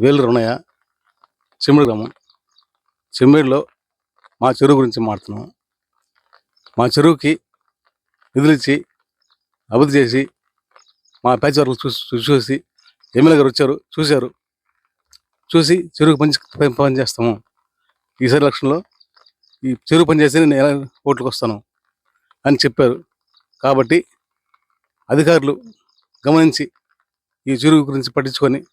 వేలు రుణయ్య చెమ్మడి గ్రామం. చెమ్మడిలో మా చెరువు గురించి మాట్లాడుతున్నాం. మా చెరువుకి నిధులు ఇచ్చి అభివృద్ధి చేసి మా ప్యాచ్ వర్క్ చూసి చూసి ఎమ్మెల్యే గారు వచ్చారు చూశారు. చూసి చెరువు పని పని- చేస్తాము. ఈసారి ఎలక్షన్లో ఈ చెరువు పని చేస్తే నేను ఎలా ఓట్లకు వస్తాను అని చెప్పారు. కాబట్టి అధికారులు గమనించి ఈ చెరువు గురించి పట్టించుకొని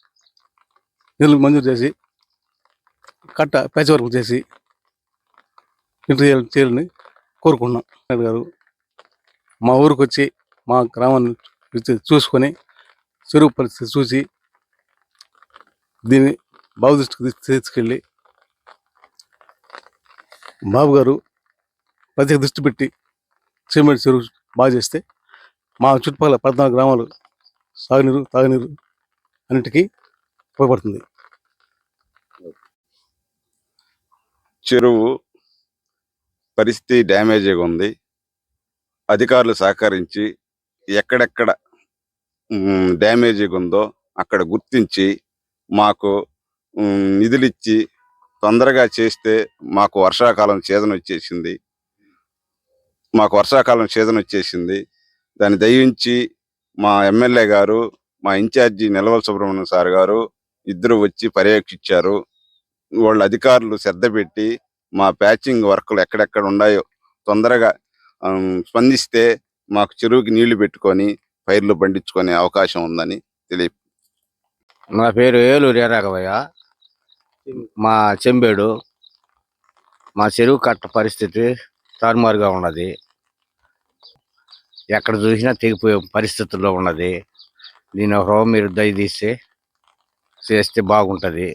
నిధులు మంజూరు చేసి కట్ట ప్యాచ్ వర్క్ చేసి ఇంటర్ చేయాలని చేయాలని కోరుకున్నాం నాయుడు గారు మా ఊరికి వచ్చి మా గ్రామాన్ని చూసుకొని చెరువు పరిస్థితి చూసి దీన్ని బాబు దృష్టికి తీసుకెళ్ళి బాబు గారు ప్రత్యేక దృష్టి పెట్టి చీమడి చెరువు బాగా చేస్తే మా చుట్టుపక్కల పద్నాలుగు గ్రామాలు సాగునీరు తాగునీరు అన్నిటికీ ఉపయోగపడుతుంది. చెరువు పరిస్థితి డ్యామేజ్గా ఉంది. అధికారులు సహకరించి ఎక్కడెక్కడ డ్యామేజ్గా ఉందో అక్కడ గుర్తించి మాకు నిధులిచ్చి తొందరగా చేస్తే మాకు వర్షాకాలం సీజన్ వచ్చేసింది. మాకు వర్షాకాలం సీజన్ వచ్చేసింది. దాన్ని దయించి మా ఎమ్మెల్యే గారు మా ఇన్ఛార్జి నిలవల సుబ్రహ్మణ్యం సార్ గారు ఇద్దరు వచ్చి పర్యవేక్షించారు. వాళ్ళ అధికారులు శ్రద్ధ పెట్టి మా ప్యాచింగ్ వర్క్లు ఎక్కడెక్కడ ఉన్నాయో తొందరగా స్పందిస్తే మాకు చెరువుకి నీళ్ళు పెట్టుకొని పైర్లు పండించుకునే అవకాశం ఉందని తెలియ నా పేరు ఏలూరు రాఘవయ్య. మా చెంబేడు మా చెరువు కట్ట పరిస్థితి తారుమారుగా ఉన్నది. ఎక్కడ చూసినా తెగిపోయే పరిస్థితుల్లో ఉన్నది. దీని ఒక మీరు దయదీస్తే చేస్తే బాగుంటుంది.